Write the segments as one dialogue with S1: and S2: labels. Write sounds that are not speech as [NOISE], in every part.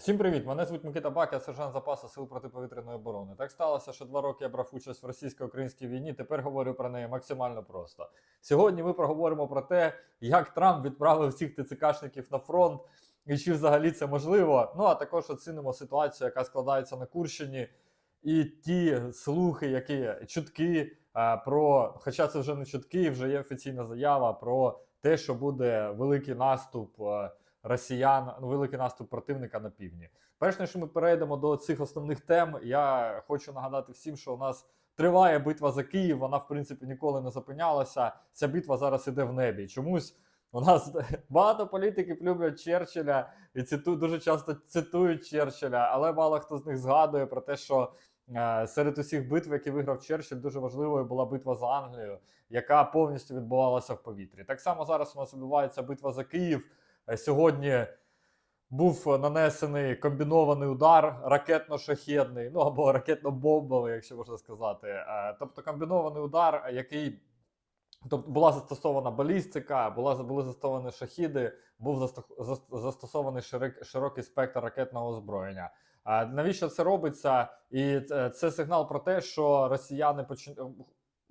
S1: Всім привіт! Мене звуть Микита Бак, я сержант запасу Сил протиповітряної оборони. Так сталося, що два роки я брав участь в російсько-українській війні. Тепер говорю про неї максимально просто. Сьогодні ми проговоримо про те, як Трамп відправив всіх ТЦКшників на фронт і чи взагалі це можливо. Ну а також оцінимо ситуацію, яка складається на Курщині, і ті слухи, які чутки е, про, хоча це вже не чутки, вже є офіційна заява про те, що буде великий наступ. Росіян, ну, великий наступ противника на півдні. Перш ніж ми перейдемо до цих основних тем, я хочу нагадати всім, що у нас триває битва за Київ. Вона, в принципі, ніколи не зупинялася. Ця битва зараз іде в небі. Чомусь у нас [LAUGHS] багато політиків люблять Черчилля і циту, дуже часто цитують Черчилля, але мало хто з них згадує про те, що. е, Серед усіх битв, які виграв Черчилль, дуже важливою була битва за Англію, яка повністю відбувалася в повітрі. Так само зараз у нас відбувається битва за Київ. Е, Сьогодні був нанесений комбінований удар ракетно-шахедний, ну або ракетно-бомбовий, якщо можна сказати. Е, Тобто комбінований удар, який тобто була застосована балістика, була були застосовані шахіди, був заста- зас- застосований ширик- широкий спектр ракетного озброєння. Навіщо це робиться? І це сигнал про те, що росіяни почин-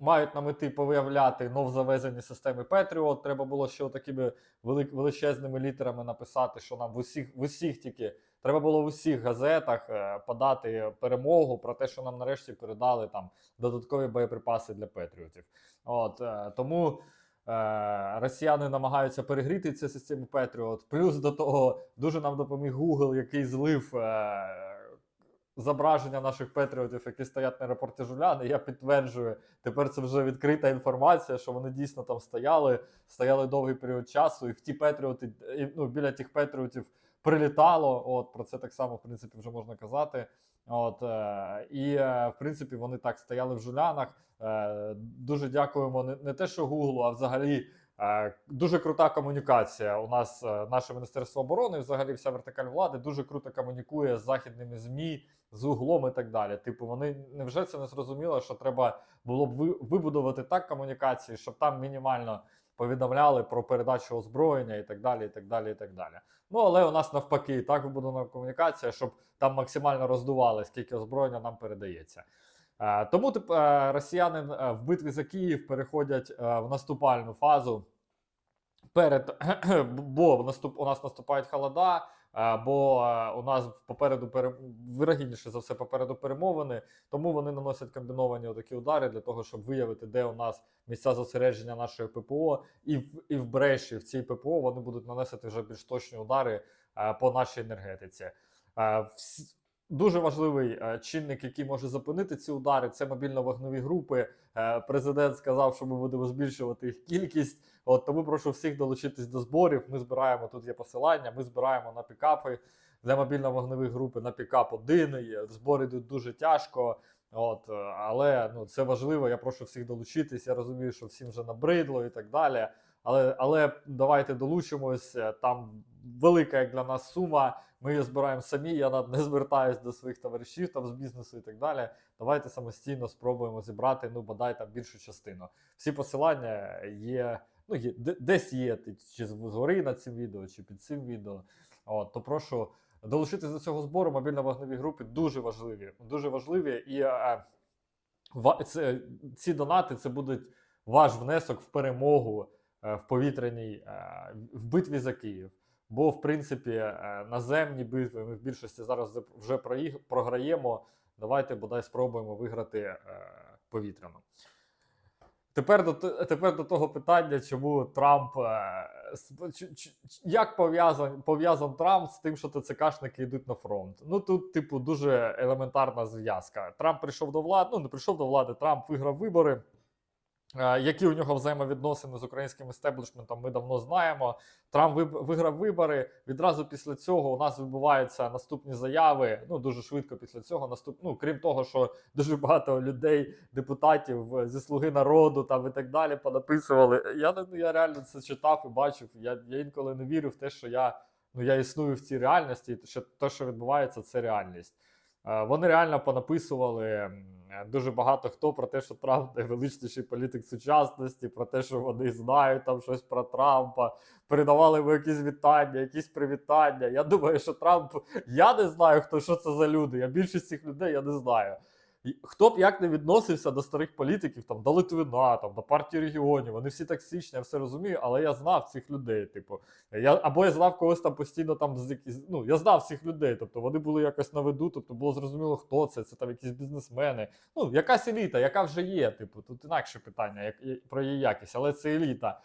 S1: мають на меті повиявляти новзавезені системи Петріот. Треба було ще такими велик, величезними літерами написати, що нам в усіх, в усіх тільки треба було в усіх газетах е, подати перемогу про те, що нам нарешті передали там додаткові боєприпаси для Петріотів. От е, тому. Е, Росіяни намагаються перегріти цю систему Петріот. Плюс до того дуже нам допоміг Google, який злив зображення наших Петріотів, які стоять на аеропорті Жуляни. Я підтверджую, тепер це вже відкрита інформація, що вони дійсно там стояли, стояли довгий період часу, і в ті Петріоти, і, ну, біля тих Петріотів прилітало. От про це так само, в принципі, вже можна казати. От е, і е, в принципі вони так стояли в жулянах. Е, дуже дякуємо не, не те, що Гуглу, а взагалі. е, Дуже крута комунікація. У нас е, наше міністерство оборони, взагалі вся вертикаль влади дуже круто комунікує з західними змі, з углом і так далі. Типу, вони невже це не зрозуміло, що треба було б вибудувати так комунікації, щоб там мінімально повідомляли про передачу озброєння і так далі. і так далі, і так далі. Ну але у нас навпаки, так вибудована комунікація, щоб там максимально роздували, скільки озброєння нам передається. Е, Тому тип, е, росіяни е, в битві за Київ переходять в наступальну фазу. Перед [CLEARS THROAT] бо наступ у нас наступають холода, бо у нас попереду пере... вирогідніше за все попереду перемовини. Тому вони наносять комбіновані такі удари для того, щоб виявити, де у нас місця зосередження нашої ППО, і в і в Бреші в цій ППО вони будуть наносити вже більш точні удари по нашій енергетиці. Дуже важливий е, чинник, який може зупинити ці удари, це мобільно-вогневі групи. Е, Президент сказав, що ми будемо збільшувати їх кількість. От тому прошу всіх долучитись до зборів. Ми збираємо тут є посилання. Ми збираємо на пікапи для мобільно-вогневих групи на пікап один. Збори йдуть дуже тяжко. От, е, але ну це важливо. Я прошу всіх долучитись. Я розумію, що всім вже набридло і так далі. Але але давайте долучимось. Там велика як для нас сума. Ми її збираємо самі. Я не [LAUGHS] звертаюсь до своїх товаришів там з бізнесу і так далі. Давайте самостійно спробуємо зібрати ну бодай там більшу частину. Всі посилання є. Ну, є десь є чи згори над цим відео, чи під цим відео. От, то прошу долучитись до цього збору. Мобільно-вогневі групи дуже важливі. Дуже важливі. І е, ва- це, ці донати це будуть ваш внесок в перемогу е, в повітряній е, в битві за Київ. Бо, в принципі, е, наземні битви ми в більшості зараз вже програємо. Давайте бодай спробуємо виграти е, повітряно. Тепер до, тепер до того питання, чому Трамп е, як пов'язан, пов'язан Трамп з тим, що ТЦКшники йдуть на фронт. Ну тут, типу, дуже елементарна зв'язка. Трамп прийшов до влади, ну не прийшов до влади, Трамп виграв вибори. Е, Які у нього взаємовідносини з українським істеблішментом, ми давно знаємо. Трамп виграв вибори. Відразу після цього у нас відбуваються наступні заяви. Ну дуже швидко після цього. Наступ... Ну, крім того, що дуже багато людей, депутатів е, зі слуги народу там і так далі понаписували. Я ну, я реально це читав і бачив. Я, я інколи не вірю в те, що я ну я існую в цій реальності, і що те, що відбувається, це реальність. Е, Вони реально понаписували дуже багато хто про те, що Трамп [LAUGHS] найвеличніший політик сучасності, про те, що вони знають там щось про Трампа, передавали йому якісь вітання, якісь привітання. Я думаю, що Трамп, я не знаю, хто що це за люди. Я більшість цих людей я не знаю. Хто б як не відносився до старих політиків, там, до Литвина, там, до партії регіонів, вони всі токсичні, я все розумію, але я знав цих людей. Типу, я, або я знав когось там постійно там з якісь. Ну, я знав всіх людей. Тобто вони були якось на виду, тобто було зрозуміло, хто це, це там якісь бізнесмени. Ну, якась еліта, яка вже є. Типу, тут інакше питання як, про її якість, але це еліта.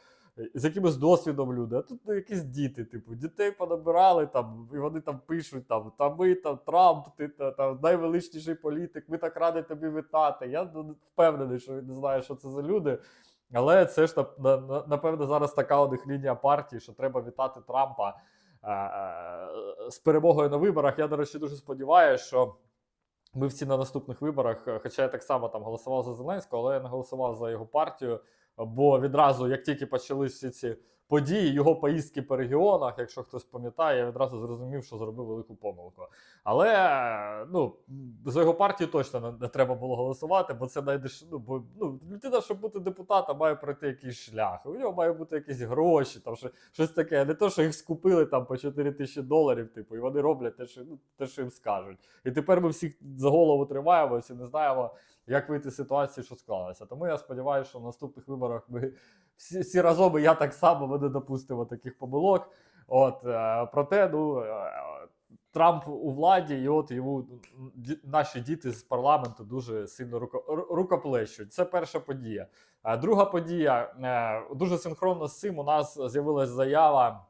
S1: З якимось досвідом люди, а тут ну, якісь діти, типу, дітей понабирали там, і вони там пишуть там, та ми там Трамп, ти та, там найвеличніший політик, ми так раді тобі вітати. Я ну, впевнений, що він не знає, що це за люди. Але це ж нап- на- на- напевно зараз така у них лінія партії, що треба вітати Трампа е, е, з перемогою на виборах. Я, до речі, дуже сподіваюся, що ми всі на наступних виборах, е, хоча я так само там голосував за Зеленського, але я не голосував за його партію. Бо відразу, як тільки почались всі ці події, його поїздки по регіонах, якщо хтось пам'ятає, я відразу зрозумів, що зробив велику помилку. Але ну, за його партію точно не, не треба було голосувати, бо це найдеш... ну, бо ну, людина, щоб бути депутатом, має пройти якийсь шлях. У нього має бути якісь гроші, там що, щось таке. Не то, що їх скупили там по 4 тисячі доларів, типу, і вони роблять те, що, ну, те, що їм скажуть. І тепер ми всіх за голову тримаємося не знаємо, як вийти з ситуації, що склалася. Тому я сподіваюся, що в наступних виборах ми всі, всі разом, і я так само не допустимо таких помилок. От е, проте, ну е, Трамп у владі, і от йому наші діти з парламенту дуже сильно руко, рукоплещуть. Це перша подія. А друга подія е, дуже синхронно з цим у нас з'явилася заява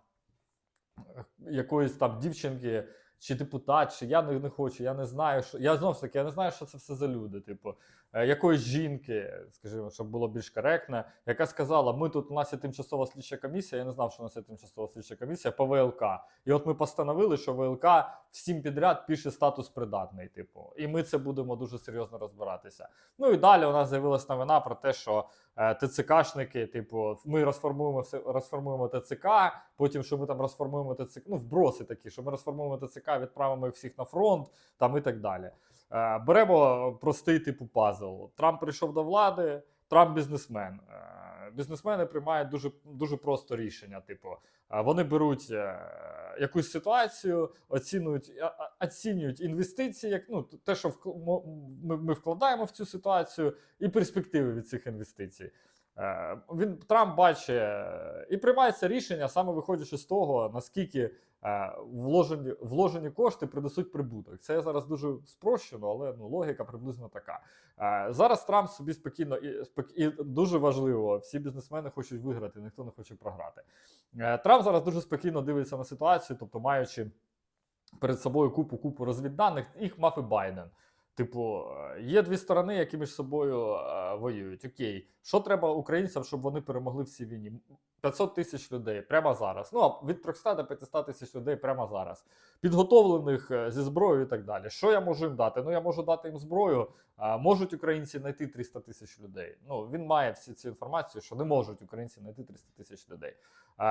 S1: е, якоїсь там дівчинки. Чи депутат, чи я не, не хочу, я не знаю, що я знов ж таки, я не знаю, що це все за люди. Типу, е, якоїсь жінки, скажімо, щоб було більш коректно, яка сказала: ми тут у нас є тимчасова слідча комісія. Я не знав, що у нас є тимчасова слідча комісія по ВЛК. І от ми постановили, що ВЛК всім підряд пише статус придатний. Типу, і ми це будемо дуже серйозно розбиратися. Ну і далі у нас з'явилась новина про те, що ТЦКшники, типу, ми розформуємо все, розформуємо ТЦК. Потім, що ми там розформуємо ТЦК, ну вброси такі, що ми розформуємо ТЦК, відправимо всіх на фронт, там і так далі. Е, беремо простий типу пазл. Трамп прийшов до влади, Трамп бізнесмен. Е, бізнесмени приймають дуже, дуже просто рішення. Типу, е, вони беруть е, якусь ситуацію, а- оцінюють інвестиції, як ну те, що ми вкладаємо в цю ситуацію, і перспективи від цих інвестицій. Е, Він Трамп бачить е, і приймається рішення саме виходячи з того, наскільки е, вложені, вложені кошти принесуть прибуток. Це зараз дуже спрощено, але ну, логіка приблизно така. Зараз Трамп собі спокійно і, і дуже важливо, всі бізнесмени хочуть виграти, ніхто не хоче програти. Трамп зараз дуже спокійно дивиться на ситуацію, тобто маючи перед собою купу купу розвідданих, їх мав і Байден. Типу, е, є дві сторони, які між собою е, воюють. Окей, що треба українцям, щоб вони перемогли в цій війні? 500 тисяч людей прямо зараз. Ну а від 300 до 500 тисяч людей прямо зараз. Підготовлених е, зі зброєю і так далі. Що я можу їм дати? Ну я можу дати їм зброю. А можуть українці знайти 300 тисяч людей. Ну він має всі цю інформацію, що не можуть українці знайти 300 тисяч людей.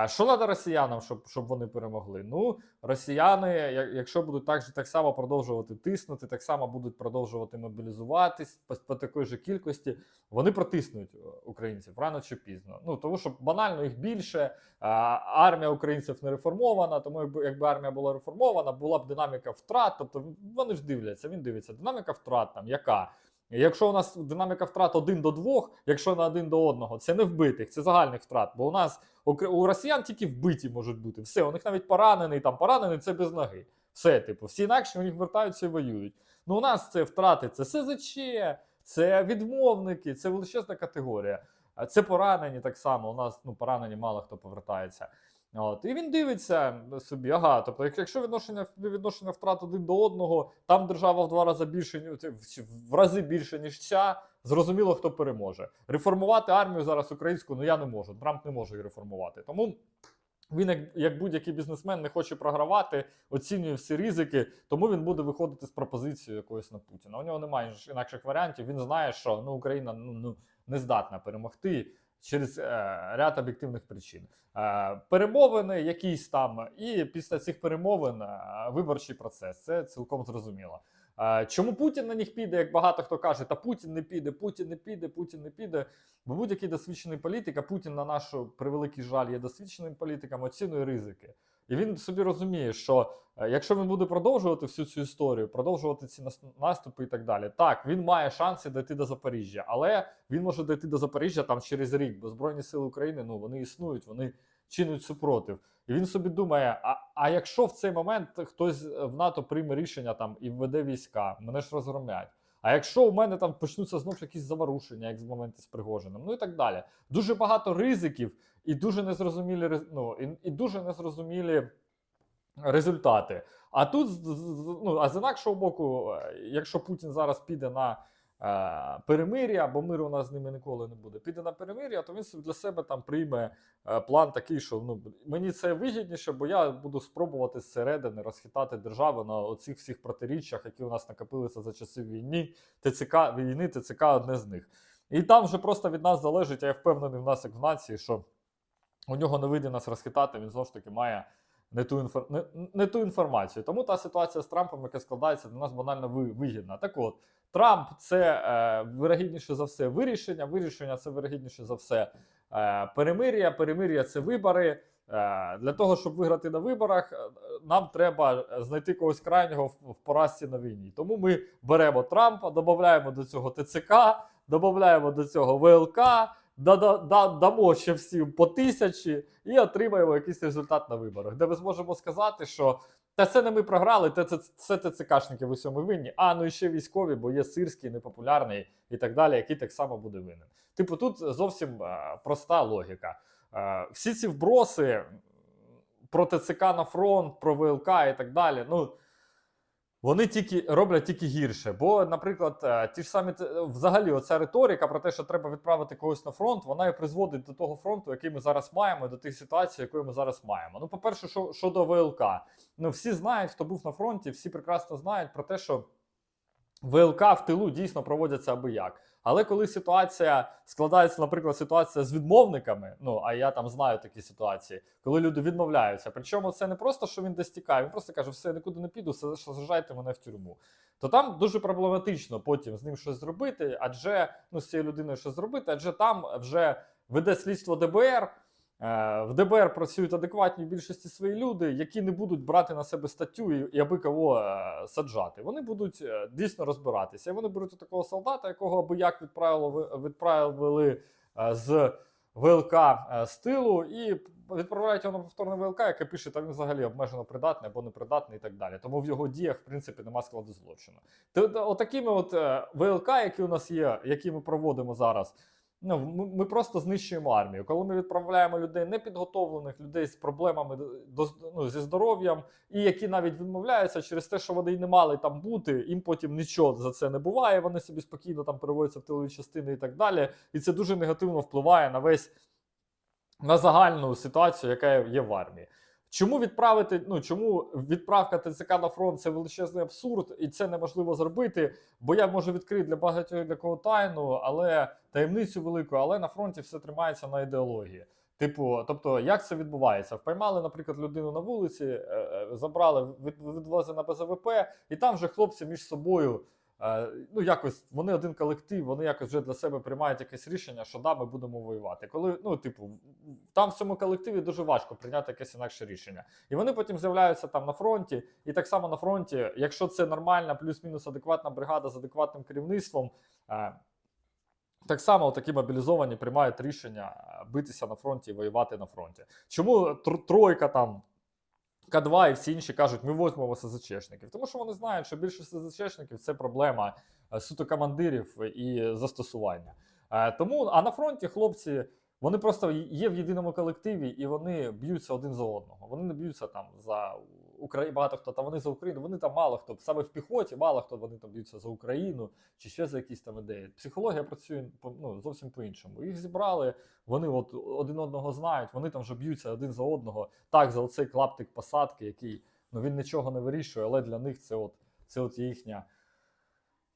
S1: Що треба росіянам, щоб, щоб вони перемогли? Ну, росіяни, якщо будуть так, же- так само продовжувати тиснути, так само будуть продовжувати мобілізуватись по, по такій же кількості, вони протиснуть е, українців рано чи пізно. Ну тому що банально їх більше. Армія українців не реформована, тому якби армія була реформована, була б динаміка втрат. Тобто вони ж дивляться, він дивиться. Динаміка втрат там яка? Якщо у нас динаміка втрат один до двох, якщо на один до одного, це не вбитих, це загальних втрат. Бо у нас у, росіян тільки вбиті можуть бути. Все, у них навіть поранений, там поранений це без ноги. Все, типу, всі інакше у них вертаються і воюють. Ну у нас це втрати, це СЗЧ, це відмовники, це величезна категорія. А Це поранені так само. У нас ну поранені мало хто повертається. От, і він дивиться собі, ага, тобто, якщо відношення відношення втрат один до одного, там держава в два рази більше, в- рази більше, ніж ця, зрозуміло, хто переможе. Реформувати армію зараз українську, ну я не можу. Трамп не може її реформувати. Тому він, як, як будь-який бізнесмен, не хоче програвати, оцінює всі ризики, тому він буде виходити з пропозицією якоюсь на Путіна. У нього немає інакших варіантів. Він знає, що ну, Україна ну, ну, не здатна перемогти через е, ряд об'єктивних причин. Е, перемовини якісь там, і після цих перемовин е, виборчий процес. Це цілком зрозуміло. Чому Путін на них піде, як багато хто каже, та Путін не піде, Путін не піде, Путін не піде. Бо будь-який досвідчений політик, а Путін, на нашу превеликий жаль, є досвідченим політиком, оцінує ризики. І він собі розуміє, що е, якщо він буде продовжувати всю цю історію, продовжувати ці наступи і так далі, так він має шанси дійти до Запоріжжя, але він може дійти до Запоріжжя там через рік, бо Збройні Сили України ну вони існують, вони чинять супротив. І він собі думає: а, а якщо в цей момент хтось в НАТО прийме рішення там і введе війська, мене ж розгромлять. А якщо у мене там почнуться знов якісь заворушення, як з моменту з Пригожином, ну і так далі. Дуже багато ризиків і дуже незрозумілі ну, і, і дуже незрозумілі результати. А тут ну, а з інакшого боку, е, якщо Путін зараз піде на перемир'я, бо миру у нас з ними ніколи не буде, піде на перемир'я, то він для себе там прийме е, план такий, що ну мені це вигідніше, бо я буду спробувати зсередини розхитати державу на оцих всіх протиріччях, які у нас накопилися за часів війни. ТЦК війни, ТЦК одне з них. І там вже просто від нас залежить, а я впевнений в нас, як в нації, що у нього не вийде нас розхитати, він знову ж таки має не ту, інфор... не, не ту інформацію. Тому та ситуація з Трампом, яка складається, для нас банально ви- вигідна. Так от, Трамп це е, вирогідніше за все вирішення. Вирішення це вирогідніше за все е, перемир'я. Перемир'я це вибори. Е, Для того, щоб виграти на виборах, е, нам треба знайти когось крайнього в, поразці на війні. Тому ми беремо Трампа, додаємо до цього ТЦК, додаємо до цього ВЛК, дамо ще всім по тисячі і отримаємо якийсь результат на виборах, де ми зможемо сказати, що та це не ми програли, це, це, це ТЦКшники в усьому винні. А ну і ще військові, бо є сирський, непопулярний і так далі, який так само буде винен. Типу, тут зовсім е, проста логіка. Е, всі ці вброси про ТЦК на фронт, про ВЛК і так далі. Ну вони тільки роблять тільки гірше. Бо, наприклад, е, ті ж самі т- взагалі, оця риторика про те, що треба відправити когось на фронт, вона і призводить до того фронту, який ми зараз маємо, до тих ситуацій, якої ми зараз маємо. Ну, по-перше, що щодо ВЛК, ну всі знають, хто був на фронті, всі прекрасно знають про те, що ВЛК в тилу дійсно проводяться аби як. Але коли ситуація складається, наприклад, ситуація з відмовниками, ну а я там знаю такі ситуації, коли люди відмовляються. Причому це не просто, що він десь тікає, він просто каже, все, я нікуди не піду, все, що сажайте мене в тюрму. То там дуже проблематично потім з ним щось зробити, адже ну з цією людиною щось зробити, адже там вже веде слідство ДБР. Е, В ДБР працюють адекватні в більшості свої люди, які не будуть брати на себе статтю і, аби кого е, саджати. Вони будуть е, дійсно розбиратися. І вони беруть такого солдата, якого аби як відправили е, з ВЛК з тилу, і відправляють його на повторне ВЛК, яке пише, та він взагалі обмежено придатний або непридатний і так далі. Тому в його діях, в принципі, нема складу злочину. Отакими от ВЛК, які у нас є, які ми проводимо зараз. Ну, ми, просто знищуємо армію. Коли ми відправляємо людей непідготовлених, людей з проблемами до, ну, зі здоров'ям, і які навіть відмовляються через те, що вони й не мали там бути, їм потім нічого за це не буває. Вони собі спокійно там переводяться в тилові частини і так далі. І це дуже негативно впливає на весь на загальну ситуацію, яка є в армії. Чому відправити? Ну чому відправка ТЦК на фронт це величезний абсурд, і це неможливо зробити? Бо я можу відкрити для багатьох для кого тайну, але таємницю велику, але на фронті все тримається на ідеології. Типу, тобто, як це відбувається? Впіймали, наприклад, людину на вулиці, е, е, забрали, від, відвезли на БЗВП, і там вже хлопці між собою. Е, Ну, якось вони один колектив, вони якось вже для себе приймають якесь рішення, що да, ми будемо воювати. Коли, ну, типу, там в цьому колективі дуже важко прийняти якесь інакше рішення. І вони потім з'являються там на фронті, і так само на фронті, якщо це нормальна, плюс-мінус адекватна бригада з адекватним керівництвом. е, так само такі мобілізовані приймають рішення е, битися на фронті і воювати на фронті. Чому тр- тройка там К2 і всі інші кажуть, ми возьмемо СЗЧшників? Тому що вони знають, що більшість СЗЧшників це проблема е, суто командирів і застосування. Е, Тому, а на фронті хлопці. Вони просто є в єдиному колективі і вони б'ються один за одного. Вони не б'ються там за Україну. Багато хто там вони за Україну. Вони там мало хто саме в піхоті, мало хто вони там б'ються за Україну чи ще за якісь там ідеї. Психологія працює ну, зовсім по-іншому. Їх зібрали, вони от один одного знають, вони там вже б'ються один за одного. Так, за оцей клаптик посадки, який ну він нічого не вирішує, але для них це от це от їхня.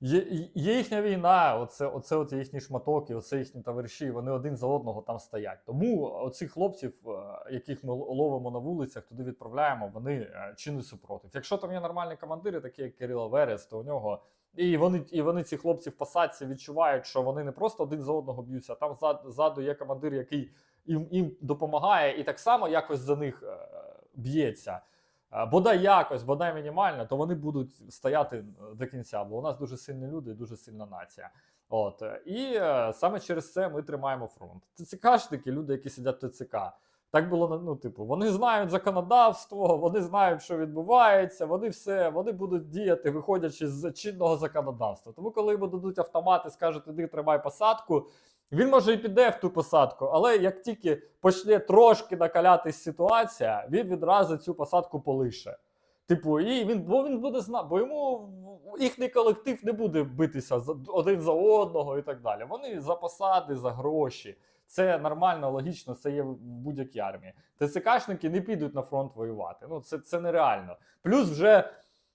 S1: Є, є їхня війна, оце, оце от їхні шматоки, оце їхні товариші, вони один за одного там стоять. Тому оцих хлопців, е, яких ми ловимо на вулицях, туди відправляємо, вони е, чи не супротив. Якщо там є нормальні командири, такі як Кирило Верес, то у нього. І вони, і вони ці хлопці в посадці відчувають, що вони не просто один за одного б'ються, а там ззад- ззаду є командир, який їм, їм допомагає, і так само якось за них е, б'ється. Бодай якось, бодай мінімально, то вони будуть стояти е, до кінця, бо у нас дуже сильні люди і дуже сильна нація. От і е, саме через це ми тримаємо фронт. ТЦКшники, люди, які сидять в ТЦК. Так було ну, типу, вони знають законодавство, вони знають, що відбувається, вони все, вони будуть діяти, виходячи з чинного законодавства. Тому, коли йому дадуть автомати, скажуть, іди тримай посадку. Він може і піде в ту посадку, але як тільки почне трошки накалятись ситуація, він відразу цю посадку полише. Типу, і він, бо він буде знати, бо йому їхній колектив не буде битися один за одного і так далі. Вони за посади, за гроші. Це нормально, логічно, це є в будь-якій армії. ТЦКшники не підуть на фронт воювати. Ну, це, це нереально. Плюс вже,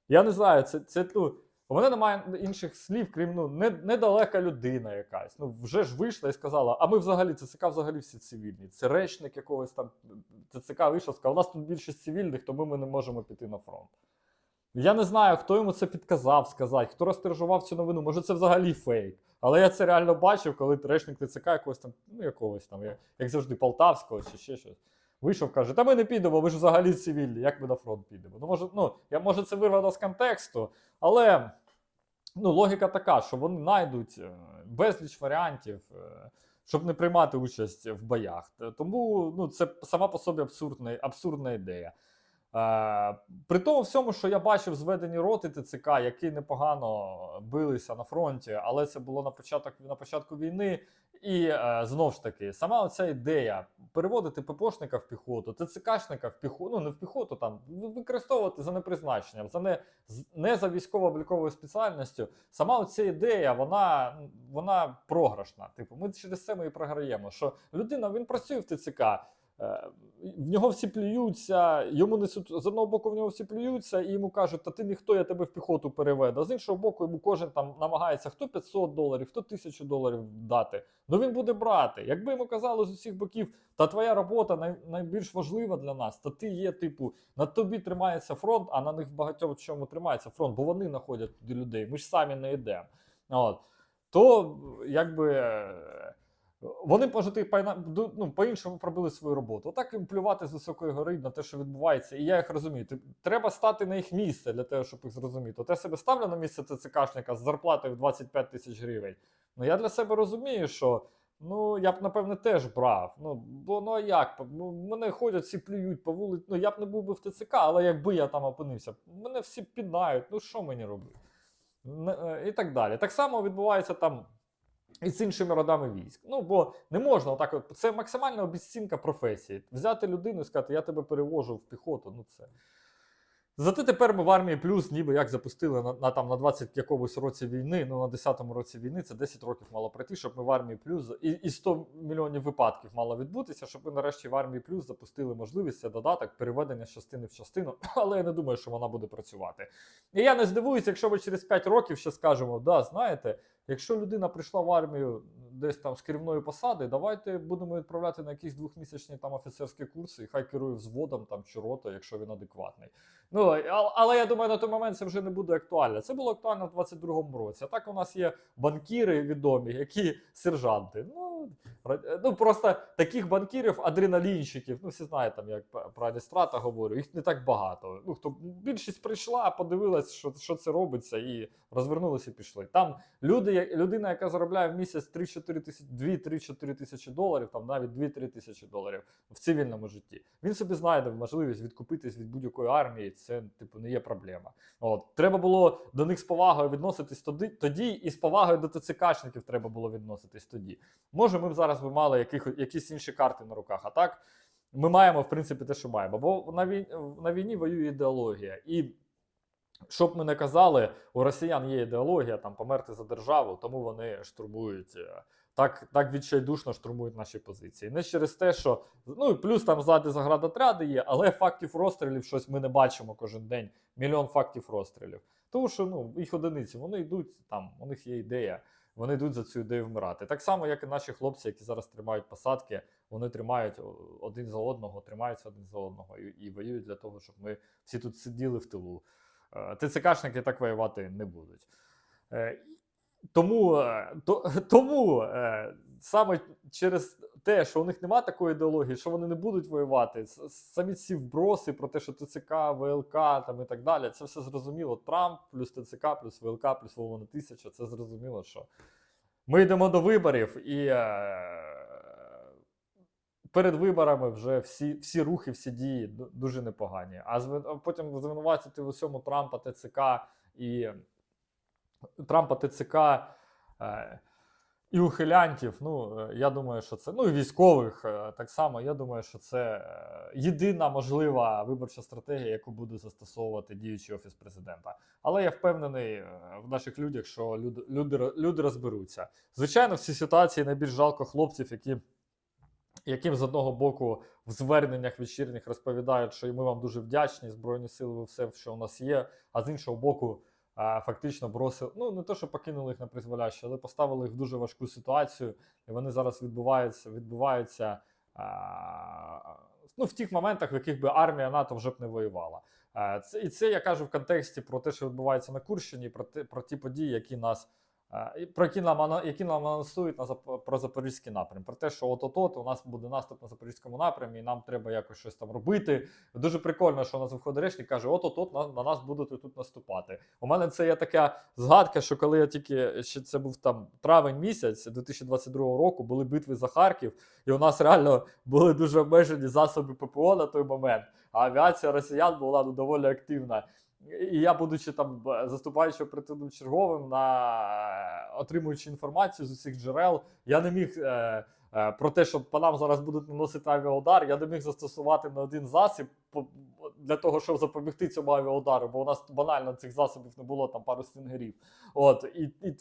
S1: я не знаю, це, це ну, у мене немає інших слів, крім ну, не, недалека людина якась. Ну, вже ж вийшла і сказала, а ми взагалі, ТЦК взагалі всі цивільні. Це речник якогось там ТЦК вийшов, сказав, у нас тут більшість цивільних, тому ми не можемо піти на фронт. Я не знаю, хто йому це підказав сказати, хто розтиражував цю новину. Може, це взагалі фейк. Але я це реально бачив, коли речник ТЦК якогось там, ну якогось там, як завжди, полтавського чи ще щось. Вийшов, каже: Та ми не підемо, ви ж взагалі цивільні, як ми на фронт підемо? Ну, може, ну, я, може, це вирвано з контексту, але ну, логіка така, що вони знайдуть е, безліч варіантів, е, щоб не приймати участь в боях. Тому ну, це сама по собі абсурдна, абсурдна ідея. Е, при тому всьому, що я бачив зведені роти ТЦК, які непогано билися на фронті, але це було на початок на початку війни. І е, знов ж таки, сама оця ідея переводити ППОшника в піхоту, ТЦКшника в піхоту, ну не в піхоту, там ви- використовувати за непризначенням, за не, не за військово-обліковою спеціальністю. Сама оця ідея, вона, вона програшна. Типу, ми через це ми і програємо. Що людина він працює в ТЦК. Е, В нього всі плюються, йому несуть з одного боку в нього всі плюються, і йому кажуть, та ти ніхто, я тебе в піхоту переведу. А з іншого боку, йому кожен там намагається хто 500 доларів, хто 1000 доларів дати. Ну він буде брати. Якби йому казали з усіх боків, та твоя робота най, найбільш важлива для нас, та ти є, типу, на тобі тримається фронт, а на них в чому тримається фронт, бо вони знаходять туди людей. Ми ж самі не йдемо. От. То якби. Вони може, ти ну, по-іншому пробили свою роботу. Отак їм плювати з високої гори на те, що відбувається. І я їх розумію. Треба стати на їх місце для того, щоб їх зрозуміти. От я себе ставлю на місце ТЦКшника з зарплатою в 25 тисяч гривень. Ну я для себе розумію, що ну я б напевне теж брав. Ну бо ну а як? Ну, мене ходять, всі плюють по вулиці. Ну я б не був би в ТЦК, але якби я там опинився, мене всі піднають. Ну що мені робити? Е, І так далі. Так само відбувається там і з іншими родами військ. Ну бо не можна отак. От, це максимальна обіцінка професії. Взяти людину і сказати, я тебе перевожу в піхоту. Ну це. Зате тепер ми в армії плюс, ніби як запустили на, на там на 20 якомусь році війни, ну на 10-му році війни це 10 років мало пройти, щоб ми в армії плюс і, і 100 мільйонів випадків мало відбутися, щоб ми нарешті в армії плюс запустили можливість це додаток переведення частини в частину. [LAUGHS] Але я не думаю, що вона буде працювати. І я не здивуюся, якщо ми через 5 років ще скажемо, да, знаєте, якщо людина прийшла в армію десь там з керівної посади, давайте будемо відправляти на якісь двохмісячні там офіцерські курси, і хай керує взводом там чи рота, якщо він адекватний. Ну, але я думаю, на той момент це вже не буде актуально. Це було актуально в 22-му році. А так у нас є банкіри відомі, які сержанти. Ну, ну просто таких банкірів, адреналінщиків, ну всі знають там, як про- адміністрата говорю, їх не так багато. Ну, хто більшість прийшла, подивилась, що, що це робиться, і розвернулися і пішли. Там люди, людина, яка заробляє в місяць 3-4 тисячі, 2-3-4 тисячі доларів, там навіть 2-3 тисячі доларів в цивільному житті. Він собі знайде можливість відкупитись від будь-якої армії. Це типу не є проблема. От треба було до них з повагою відноситись тоді, тоді і з повагою до ТЦКшників треба було відноситись тоді. Може, ми б зараз би мали яких, якісь інші карти на руках. А так ми маємо в принципі те, що маємо. Бо на війні, на війні воює ідеологія і. Що б ми не казали, у росіян є ідеологія там померти за державу, тому вони штурмують. е, Так, так відчайдушно штурмують наші позиції. Не через те, що ну і плюс там ззади заградотряди є, але фактів розстрілів щось ми не бачимо кожен день. Мільйон фактів розстрілів. Тому що ну їх одиниці, вони йдуть там, у них є ідея, вони йдуть за цю ідею вмирати. Так само, як і наші хлопці, які зараз тримають посадки, вони тримають один за одного, тримаються один за одного і, і воюють для того, щоб ми всі тут сиділи в тилу. Е, ТЦКшники так воювати не будуть. Е, Тому, е, то, [LAUGHS] тому саме через те, що у них немає такої ідеології, що вони не будуть воювати, самі ці вброси про те, що ТЦК, ВЛК там і так далі, це все зрозуміло. Трамп плюс ТЦК, плюс ВЛК, плюс Вовна тисяча. Це зрозуміло, що ми йдемо до виборів і. Е, Перед виборами вже всі, всі рухи, всі дії дуже непогані. А потім звинуватити в усьому Трампа, ТЦК і Трампа, ТЦК е, і ухилянтів. Ну, е, я думаю, що це. Ну і військових е, так само. Я думаю, що це е, єдина можлива виборча стратегія, яку буде застосовувати діючий офіс президента. Але я впевнений в наших людях, що люди, люди, люди розберуться. Звичайно, в цій ситуації найбільш жалко хлопців, які яким з одного боку в зверненнях вечірніх розповідають, що ми вам дуже вдячні, Збройні Сили, все, що у нас є, а з іншого боку, фактично бросили, ну не то, що покинули їх на призволяще, але поставили їх в дуже важку ситуацію, і вони зараз відбуваються, відбуваються а, ну, в тих моментах, в яких би армія НАТО вже б не воювала. А, Це, і це я кажу в контексті про те, що відбувається на Курщині, про, те, про ті події, які нас Про які нам які нам анонсують на про запорізький напрям, про те, що от от у нас буде наступ на запорізькому напрямі, і нам треба якось щось там робити. Дуже прикольно, що у нас виходить речник каже: от от от на, на нас будуть тут наступати. У мене це є така згадка, що коли я тільки ще це був там травень місяць 2022 року, були битви за Харків, і у нас реально були дуже обмежені засоби ППО на той момент. А авіація росіян була ну, доволі активна. І я, будучи там заступаючи оперативним черговим, на отримуючи інформацію з усіх джерел, я не міг е, е, про те, що по нам зараз будуть наносити авіаудар, я не міг застосувати на один засіб для того, щоб запобігти цьому авіаудару, бо у нас банально цих засобів не було там пару стінгерів. От і, і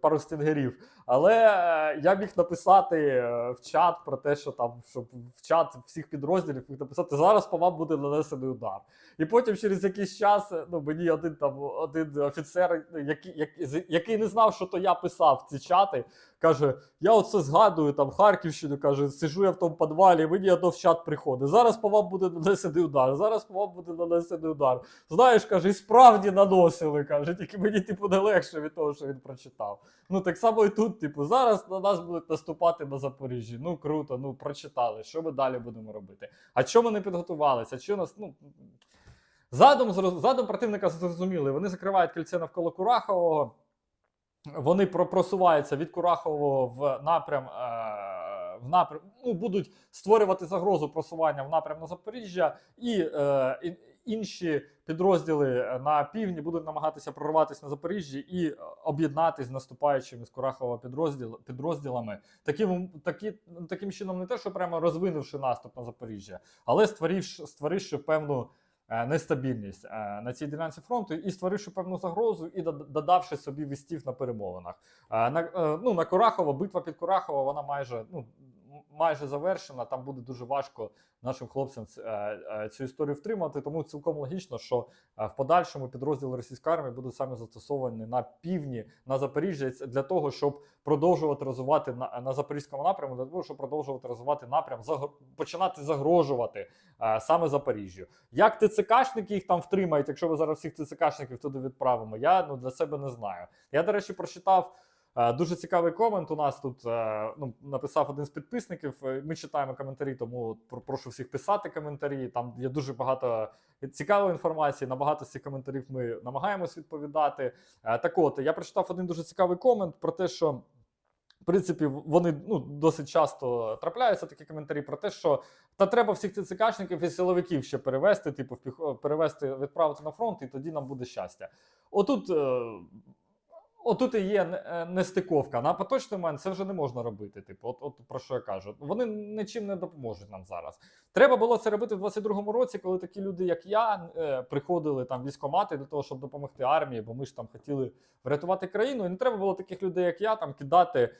S1: пару стінгерів. Але е, я міг написати е, в чат про те, що там щоб в чат всіх підрозділів міг написати зараз по вам буде нанесений удар. І потім через якийсь час е, ну, мені один там один офіцер, ну, який, який, який не знав, що то я писав ці чати, каже: Я оце згадую там Харківщину, каже, сижу я в тому підвалі, мені одно в чат приходить. Зараз по вам буде нанесений удар. Зараз по буде нанесений удар. Знаєш, каже, і справді наносили. каже, тільки мені типу не легше від того, що він прочитав. Ну так само і тут, типу, зараз на нас будуть наступати на Запоріжжі. Ну круто, ну прочитали. Що ми далі будемо робити? А чому не підготувалися? Що нас, ну. Задум, задум противника зрозумілий. Вони закривають кільце навколо Курахового. Вони просуваються від Курахового в напрям, е, в напрям ну, будуть створювати загрозу просування в напрям на Запоріжжя, і, е, інші підрозділи на півдні будуть намагатися прорватися на Запоріжжі і об'єднатися з наступаючими з Курахового підрозділ, підрозділами. Таким, такі, таким чином, не те, що прямо розвинувши наступ на Запоріжжя, але створивши, створивши певну е, нестабільність е, на цій ділянці фронту і створивши певну загрозу і дод- додавши собі вістів на перемовинах. Е, На, ну, на Курахово, битва під Курахово, вона майже, ну, майже завершена. Там буде дуже важко нашим хлопцям е, е, цю історію втримати. Тому цілком логічно, що е, в подальшому підрозділи російської армії будуть саме застосовані на півдні на Запоріжжя для того, щоб продовжувати розвивати на, на запорізькому напряму, для того, щоб продовжувати розвивати напрям, загро- починати загрожувати саме Запоріжжю. Як ТЦКшники їх там втримають, якщо ви зараз всіх ТЦКшників туди відправимо, я ну для себе не знаю. Я, до речі, прочитав. Е, Дуже цікавий комент. У нас тут е, ну, написав один з підписників. Е, Ми читаємо коментарі, тому прошу всіх писати коментарі. Там є дуже багато цікавої інформації. На багато з цих коментарів ми намагаємось відповідати. Так от, я прочитав один дуже цікавий комент про те, що. В принципі, вони ну досить часто трапляються такі коментарі про те, що та треба всіх ТЦКшників і силовиків ще перевести, типу, перевести, відправити на фронт, і тоді нам буде щастя. Отут, е, Отут і є е, нестиковка. На поточний момент це вже не можна робити. Типу, от, от про що я кажу. Вони нічим не допоможуть нам зараз. Треба було це робити в 22-му році, коли такі люди, як я, е, приходили там військомати для того, щоб допомогти армії, бо ми ж там хотіли врятувати країну. І не треба було таких людей, як я, там кидати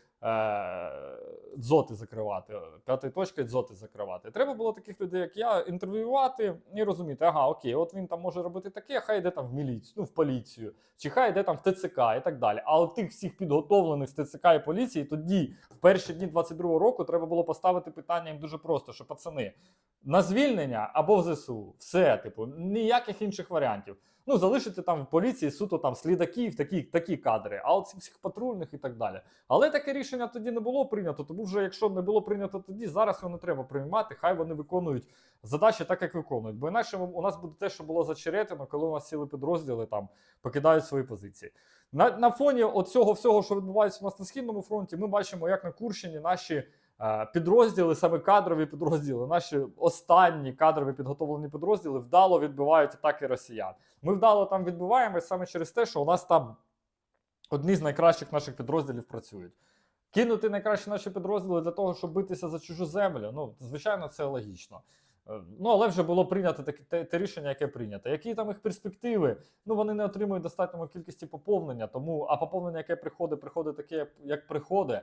S1: дзоти закривати, п'ятої точки дзоти закривати. Треба було таких людей, як я, інтерв'ювати і розуміти, ага, окей, от він там може робити таке, хай йде там в міліцію, ну в поліцію, чи хай йде там в ТЦК і так далі. А от тих всіх підготовлених з ТЦК і поліції, тоді, в перші дні 22-го року, треба було поставити питання їм дуже просто: що пацани, на звільнення або в ЗСУ. Все, типу, ніяких інших варіантів. Ну, залишити там в поліції суто там слідаків, такі, такі кадри, а от всіх патрульних і так далі. Але таке рішення тоді не було прийнято. Тому вже якщо не було прийнято тоді, зараз його не треба приймати. Хай вони виконують задачі так, як виконують. Бо інакше у нас буде те, що було зачеретено, коли у нас сіли підрозділи там покидають свої позиції. На, на фоні оцього всього, що відбувається у нас на східному фронті, ми бачимо, як на Курщині наші підрозділи, саме кадрові підрозділи, наші останні кадрові підготовлені підрозділи вдало відбивають атаки росіян. Ми вдало там відбиваємось саме через те, що у нас там одні з найкращих наших підрозділів працюють. Кинути найкращі наші підрозділи для того, щоб битися за чужу землю. Ну, звичайно, це логічно. Е, Ну, але вже було прийнято таке те, те рішення, яке прийнято. Які там їх перспективи? Ну, вони не отримують достатньої кількості поповнення, тому а поповнення, яке приходить, приходить таке, як- як приходить.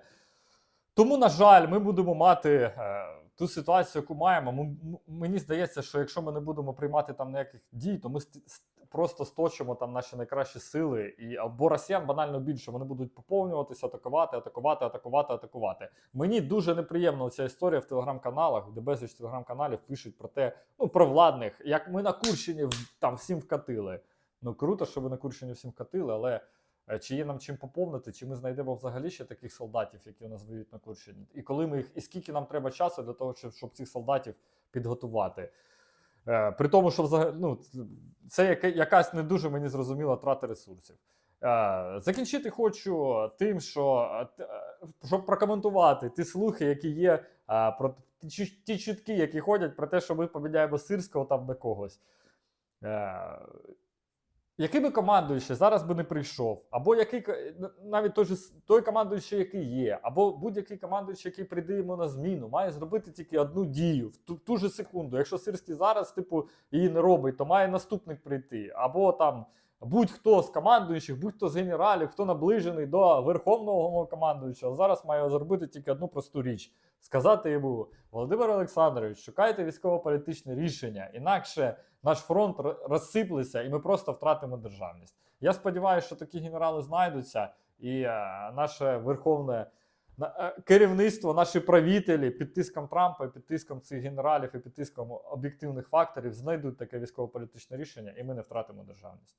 S1: Тому, на жаль, ми будемо мати е, ту ситуацію, яку маємо. Мені здається, що якщо ми не будемо приймати там ніяких дій, то ми ст- ст- просто сточимо там наші найкращі сили, і або росіян банально більше вони будуть поповнюватися, атакувати, атакувати, атакувати, атакувати. Мені дуже неприємна ця історія в телеграм-каналах, де безліч телеграм-каналів пишуть про те, ну про владних, як ми на Курщині там всім вкатили. Ну круто, що ви на Курщині всім вкатили, але чи є нам чим поповнити, чи ми знайдемо взагалі ще таких солдатів, які у нас воюють на Курщині? І коли ми їх, і скільки нам треба часу для того, щоб, щоб цих солдатів підготувати? Е, при тому, що взагалі, ну, це яка, якась не дуже мені зрозуміла трата ресурсів. Е, закінчити хочу тим, що е, е, щоб прокоментувати ті слухи, які є е, про ті, ті чутки, які ходять про те, що ми поміняємо сирського там на когось. Е, який би командуючий зараз би не прийшов, або який навіть той, той командуючий, який є, або будь-який командуючий, який прийде йому на зміну, має зробити тільки одну дію в ту, ту же секунду. Якщо Сирський зараз, типу, її не робить, то має наступник прийти. Або там будь-хто з командуючих, будь-хто з генералів, хто наближений до верховного головнокомандуючого, зараз має зробити тільки одну просту річ: сказати йому, Володимир Олександрович, шукайте військово-політичне рішення, інакше наш фронт розсиплеться, і ми просто втратимо державність. Я сподіваюся, що такі генерали знайдуться, і е, наше верховне е, керівництво, наші правителі під тиском Трампа, під тиском цих генералів і під тиском об'єктивних факторів знайдуть таке військово-політичне рішення, і ми не втратимо державність.